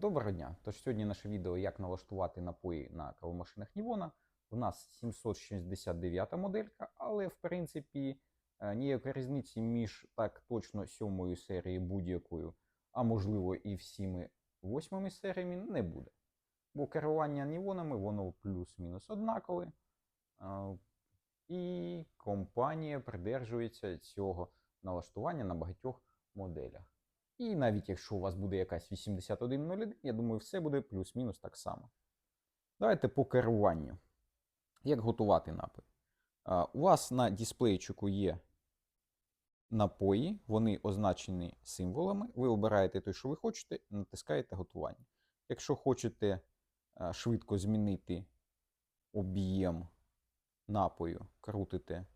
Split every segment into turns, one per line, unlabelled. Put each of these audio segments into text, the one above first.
Доброго дня! Тож сьогодні наше відео, як налаштувати напої на кавомашинах Нівона. У нас 769 моделька, але в принципі е, ніякої різниці між так точно сьомою серією будь-якою, а можливо і всіми восьмими серіями не буде. Бо керування Нівонами воно плюс-мінус однакове. І компанія придержується цього налаштування на багатьох моделях. І навіть якщо у вас буде якась 8101, я думаю, все буде плюс-мінус так само. Давайте по керуванню. Як готувати напій? У вас на дисплейчику є напої, вони означені символами. Ви обираєте той, що ви хочете, натискаєте готування. Якщо хочете швидко змінити об'єм напою, крутите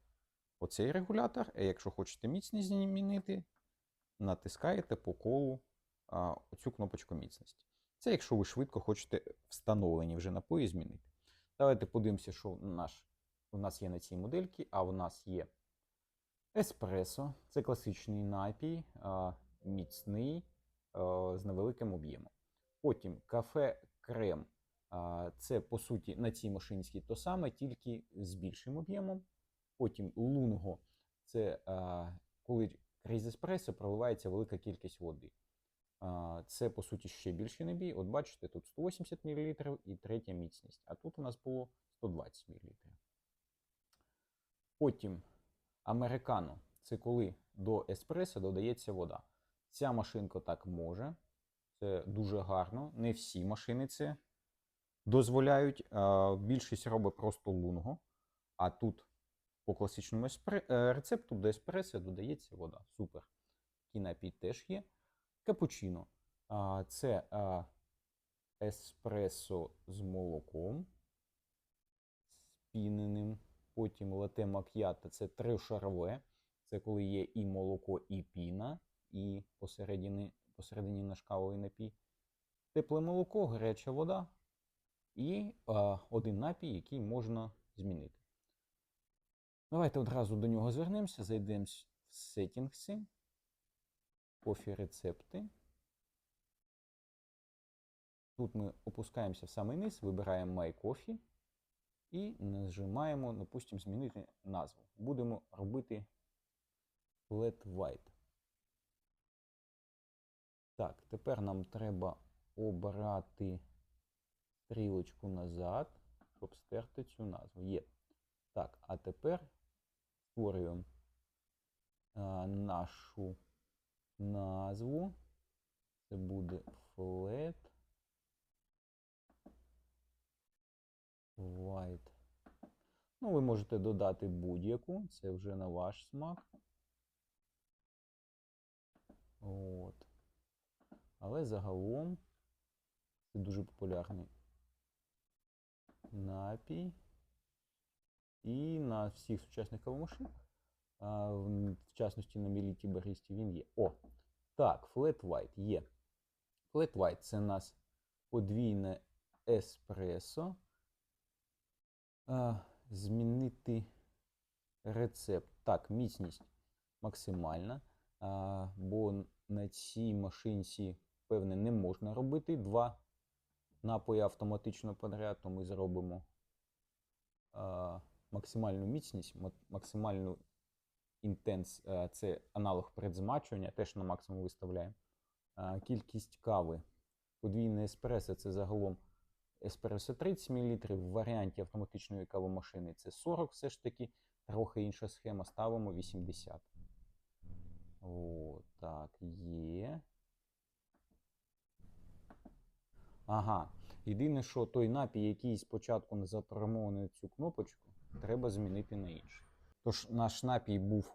оцей регулятор. А якщо хочете міцність змінити, натискаєте по колу а, оцю кнопочку міцності. Це якщо ви швидко хочете встановлені вже напої змінити. Давайте подивимося, що наш, у нас є на цій модельці, а у нас є еспресо. Це класичний напій, а, міцний а, з невеликим об'ємом. Потім кафе крем. А, Це, по суті, на цій машинській то саме, тільки з більшим об'ємом. Потім лунго це а, коли крізь еспресо проливається велика кількість води. Це, по суті, ще більший набій. От бачите, тут 180 мл і третя міцність, а тут у нас було 120 мл. Потім американо це коли до еспресо додається вода. Ця машинка так може. Це дуже гарно. Не всі машини це дозволяють. Більшість робить просто лунго. А тут по класичному е, рецепту до еспресо додається вода. Супер. Такий напій теж є. Капучино. Це еспресо з молоком спіненим. Потім лате мак'ято це тришарове. Це коли є і молоко, і піна, і посередині, посередині наш напій. Тепле молоко, гаряча вода і а, один напій, який можна змінити. Давайте одразу до нього звернемося, зайдемо в сеттінгси, кофі рецепти. Тут ми опускаємося в самий низ, вибираємо My Coffee і нажимаємо, допустимо, змінити назву. Будемо робити Flat White. Так, тепер нам треба обрати стрілочку назад, щоб стерти цю назву. Є. Так, а тепер створюємо нашу назву. Це буде flat white. Ну, ви можете додати будь-яку, це вже на ваш смак. От. Але загалом це дуже популярний напій. І на всіх сучасних кавомашинах, в частності на міліті баристі він є. О! Так, Flat White є. Flat White це у нас подвійне еспресо. Змінити рецепт. Так, міцність максимальна. Бо на цій машинці, певне, не можна робити два напої автоматично подряд, то ми зробимо. Максимальну міцність, ма- максимальну інтенс, е, це аналог предзмачування, теж на максимум виставляємо. Кількість кави. Подвійне еспресо це загалом еспресо 30 мл, в варіанті автоматичної кавомашини це 40, все ж таки, трохи інша схема, ставимо 80. О, так, є. Ага. Єдине, що той напій, який спочатку не запрограмований цю кнопочку, треба змінити на інший. Тож наш напій був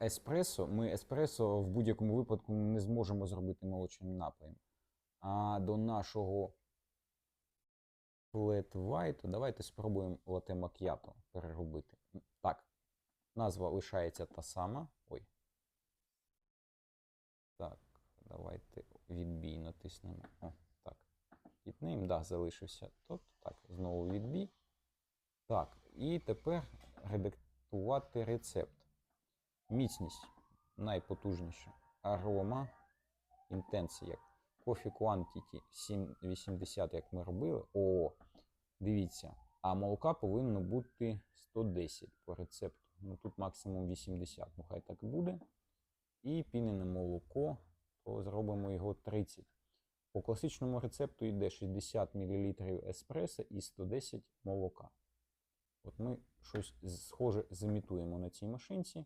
еспресо. Ми еспресо в будь-якому випадку не зможемо зробити молочним напоєм. А до нашого White давайте спробуємо лате мак'ято переробити. Так, назва лишається та сама. Ой. Так, давайте відбій натиснемо. О, так. Гітнейм, да, залишився тут. Так, знову відбій. Так, і тепер редактувати рецепт. Міцність найпотужніша. Арома. Інтенсія. Coffee Quantity 780, як ми робили. О, дивіться. А молока повинно бути 110 по рецепту. Ну тут максимум 80. Ну хай так буде. І пінене молоко, то зробимо його 30. По класичному рецепту йде 60 мл еспресо і 110 молока. От ми щось схоже зімітуємо на цій машинці.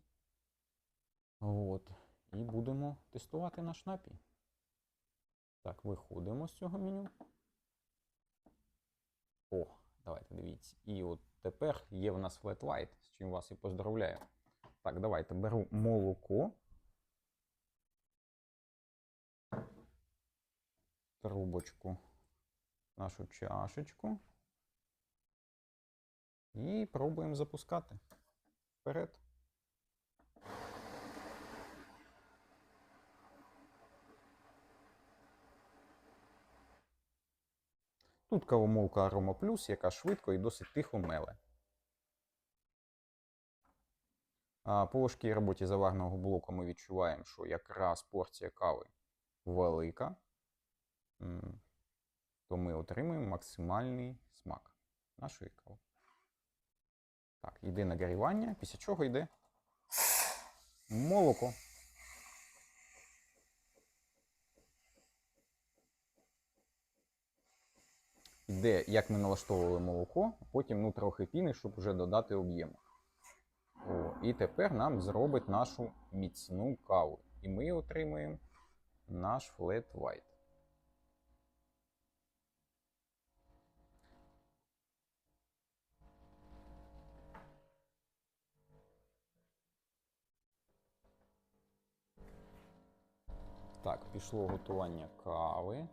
От. І будемо тестувати наш напій. Так, виходимо з цього меню. О, давайте дивіться. І от тепер є в нас Flat White, з чим вас і поздравляю. Так, давайте беру молоко. Трубочку, нашу чашечку. І пробуємо запускати. Вперед. Тут кавомолка Aroma Plus, яка швидко і досить тихо меле. По важкій роботі заварного блоку ми відчуваємо, що якраз порція кави велика, то ми отримуємо максимальний смак нашої кави. Так, йде нагрівання, після чого йде молоко. Йде, як ми налаштовували молоко, потім ну, трохи піни, щоб вже додати об'єму. І тепер нам зробить нашу міцну каву. І ми отримуємо наш flat white. Так, пішло готування кави.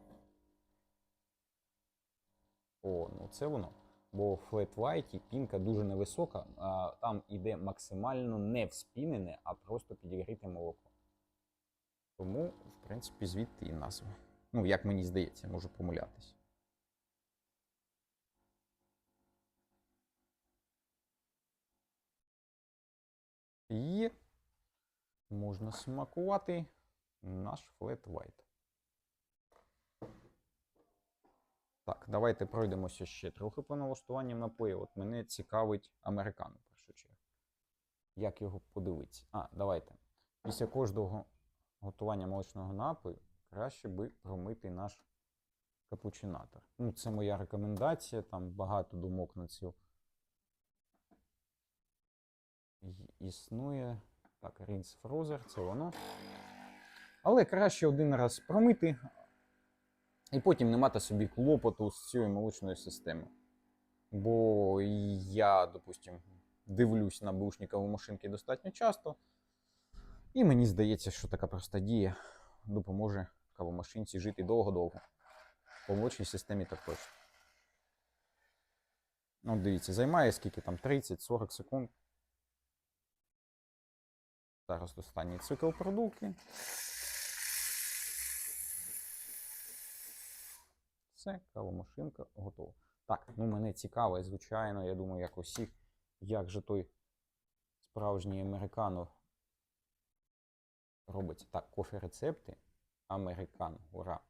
О, ну це воно. Бо в Flat White пінка дуже невисока, а там іде максимально не вспінене, а просто підігріте молоко. Тому, в принципі, звідти і назва. Ну, як мені здається, можу помилятись. І можна смакувати наш Flat White. Так, давайте пройдемося ще трохи по налаштуванням напою. От мене цікавить американо, в першу чергу. Як його подивитися? А, давайте. Після кожного готування молочного напою краще би промити наш капучинатор. Ну, це моя рекомендація, там багато думок на цю. Існує. Так, Rinse Frozer, це воно. Але краще один раз промити, і потім не мати собі клопоту з цією молочною системою. Бо я, допустим, дивлюсь на бушникові машинки достатньо часто. І мені здається, що така проста дія допоможе кавомашинці жити довго-довго. По молочній системі так точно. Ну, дивіться, займає скільки там 30-40 секунд. Зараз останній цикл продувки. Все, кавомашинка готова. Так, ну мене цікаво, звичайно, я думаю, як усіх, як же той справжній американо робиться. Так, кофе рецепти. Американо, ура.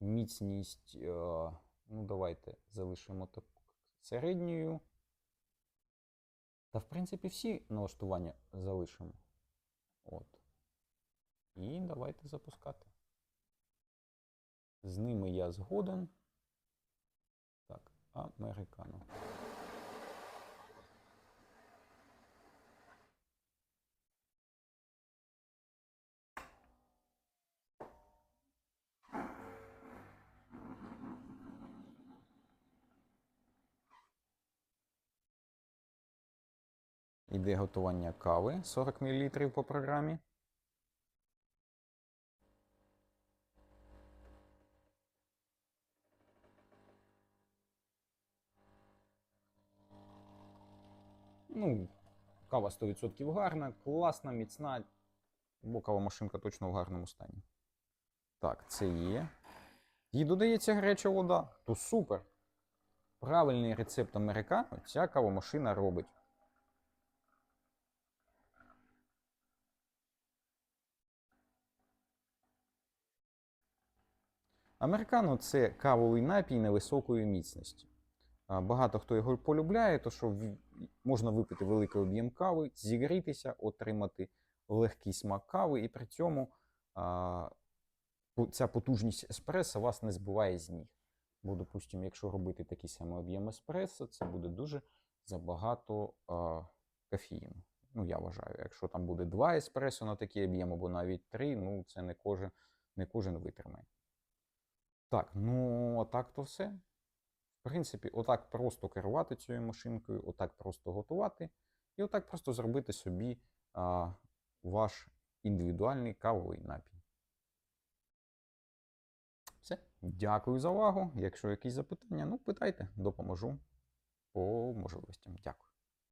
Міцність. Е, ну, давайте залишимо так середньою. Та, в принципі, всі налаштування залишимо. От. І давайте запускати. З ними я згоден. Так, американо. Іде готування кави 40 мл по програмі. Ну, кава 100% гарна, класна, міцна, бо кавомашинка точно в гарному стані. Так, це є. І додається гаряча вода. То супер. Правильний рецепт американо ця кавомашина робить. Американо це кавовий напій невисокої міцності. Багато хто його полюбляє, то що можна випити великий об'єм кави, зігрітися, отримати легкий смак кави, і при цьому а, ця потужність еспресо вас не збиває з ніг. Бо, допустимо, якщо робити такий самий об'єм еспресо, це буде дуже забагато а, кофеїну. Ну, я вважаю, якщо там буде два еспресо на такий об'єм, або навіть три, ну це не кожен, не кожен витримає. Так, ну а так то все. Принципі, отак просто керувати цією машинкою, отак просто готувати, і отак просто зробити собі а, ваш індивідуальний кавовий напій. Все. Дякую за увагу. Якщо якісь запитання, ну питайте, допоможу по можливостям. Дякую.